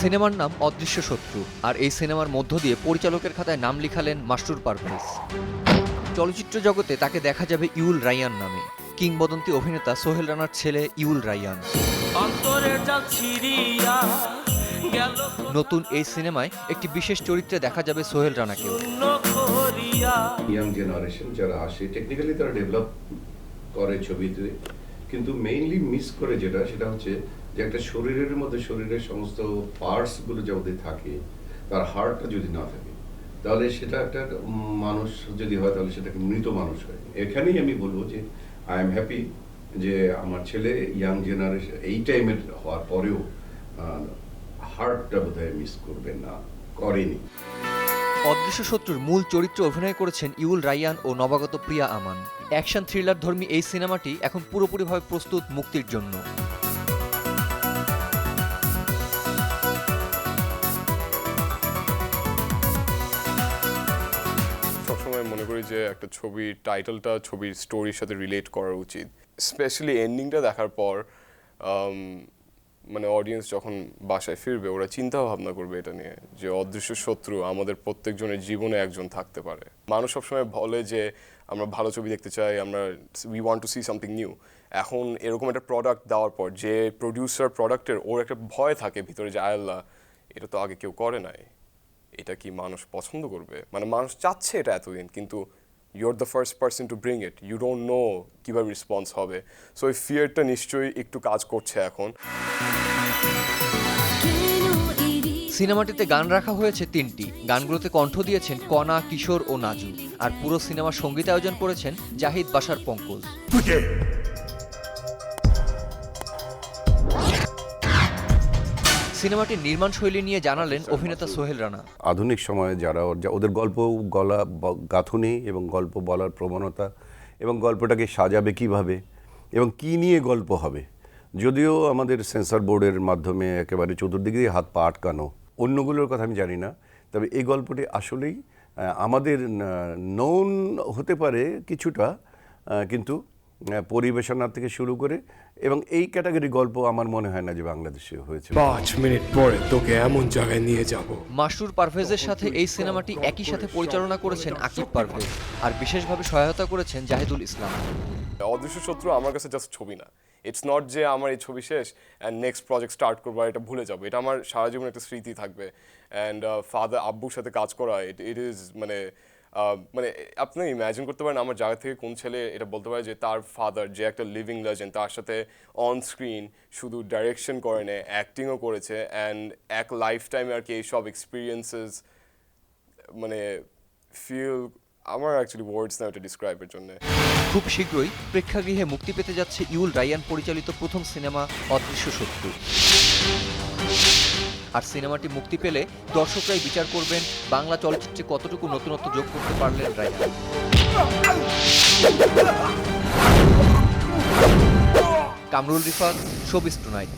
সিনেমার নাম অদৃশ্য শত্রু আর এই সিনেমার মধ্য দিয়ে পরিচালকের খাতায় নাম লিখালেন মাস্টুর পারভেজ। চলচ্চিত্র জগতে তাকে দেখা যাবে ইউল রাইয়ান নামে। কিংবদন্তি অভিনেতা সোহেল রানার ছেলে ইউল গেল নতুন এই সিনেমায় একটি বিশেষ চরিত্রে দেখা যাবে সোহেল রানাকেও। করিয়া। ইয়াং জেনারেশন যারা আসে টেকনিক্যালি তারা ডেভেলপ করে ছবিতে কিন্তু মেইনলি মিস করে যেটা সেটা হচ্ছে যে একটা শরীরের মধ্যে শরীরের সমস্ত পার্টসগুলো যদি থাকে, তার হার্টটা যদি না থাকে, তাহলে সেটা একটা মানুষ যদি হয়, তাহলে সেটা একটা মৃত মানুষ হয়। এখানেই আমি বলব যে আই এম হ্যাপি যে আমার ছেলে ইয়াং জেনারেশন এই টাইমের হওয়ার পরেও হার্টটা বোধহয় মিস করবে না, করেনি। অদৃশ্য শত্রুর মূল চরিত্রে অভিনয় করেছেন ইউল রাইয়ান ও নবাগত প্রিয়া আমান। অ্যাকশন থ্রিলার ধর্মী এই সিনেমাটি এখন পুরোপুরিভাবে প্রস্তুত মুক্তির জন্য। সবসময় মনে করি যে একটা ছবির টাইটেলটা ছবির স্টোরির সাথে রিলেট করা উচিত। স্পেশালি এন্ডিংটা দেখার পর মানে অডিয়েন্স যখন বাসায় ফিরবে, ওরা চিন্তা ভাবনা করবে এটা নিয়ে, যে অদৃশ্য শত্রু আমাদের প্রত্যেকজনের জীবনে একজন থাকতে পারে। মানুষ সবসময় বলে যে, আমরা ভালো ছবি দেখতে চাই, আমরা we want to see something new এখন এরকম একটা প্রোডাক্ট দেওয়ার পর, যে প্রডিউসার প্রোডাক্টের ওর একটা ভয় থাকে ভিতরে যে আয়াল্লাহ এটা তো আগে কেউ করে নাই। এটা কি মানুষ পছন্দ করবে? মানে মানুষ চাচ্ছে এটা এতদিন কিন্তু you're the first person to bring it you don't know কীভাবে রেসপন্স হবে। সো এই ফিয়ারটা নিশ্চয়ই একটু কাজ করছে এখন। সিনেমাটিতে গান রাখা হয়েছে তিনটি। গানগুলোতে কণ্ঠ দিয়েছেন কণা কিশোর ও নাজু। আর পুরো সিনেমার সঙ্গীতায়োজন করেছেন জাহিদ বাসার পঙ্কজ। সিনেমাটির নির্মাণ শৈলী নিয়ে জানালেন অভিনেতা সোহেল রানা। আধুনিক সময়ে যারা ওদের গল্প, গলা গাঁথুনি এবং গল্প বলার প্রবণতা এবং গল্পটাকে সাজাবে কীভাবে এবং কি নিয়ে গল্প হবে, যদিও আমাদের সেন্সর বোর্ডের মাধ্যমে একেবারে চতুর্দিকে দিয়ে হাত পা আটকানো, অন্যগুলোর কথা আমি জানি না, তবে এই গল্পটি আসলেই আমাদের নন হতে পারে কিছুটা কিন্তু পরিবেশনা থেকে শুরু করে এবং এই ক্যাটাগরি গল্প আমার মনে হয় না যে বাংলাদেশে হয়েছে। পাঁচ মিনিট পরে তোকে এমন জায়গায় নিয়ে যাব। মাসরুর পারভেজের সাথে এই সিনেমাটি একই সাথে পরিচালনা করেছেন আকিব পারভেজ আর বিশেষভাবে সহায়তা করেছেন জাহিদুল ইসলাম। অদৃশ্য শত্রু আমার কাছে জাস্ট ছবি না। ইটস নট যে আমার এই ছবি শেষ অ্যান্ড নেক্সট প্রজেক্ট স্টার্ট করব আর এটা ভুলে যাব। এটা আমার সারা জীবন একটা স্মৃতি থাকবে। অ্যান্ড ফাদার আব্বুর সাথে কাজ করা ইট ইট ইজ মানে মানে আপনি ইম্যাজিন করতে পারেন আমার জায়গা থেকে কোন ছেলে এটা বলতে পারে যে তার ফাদার যে একটা লিভিং লেজেন্ড তার সাথে অন স্ক্রিন শুধু ডাইরেকশন করে নেয় অ্যাক্টিংও করেছে অ্যান্ড এক লাইফ টাইমে আর কি এইসব এক্সপিরিয়েন্সেস মানে ফিল আমার অ্যাকচুয়ালি ওয়ার্ডস না এটা ডিসক্রাইবের জন্য। খুব শীঘ্রই প্রেক্ষাগৃহে মুক্তি পেতে যাচ্ছে ইউল রায়ান পরিচালিত প্রথম সিনেমা অদৃশ্য শত্রু। আর সিনেমাটি মুক্তি পেলে দর্শকরাই বিচার করবেন বাংলা চলচ্চিত্রে কতটুকু নতুনত্ব যোগ করতে পারলেন রায়ান কামরুল রিফাত শোবিস টুনাইট।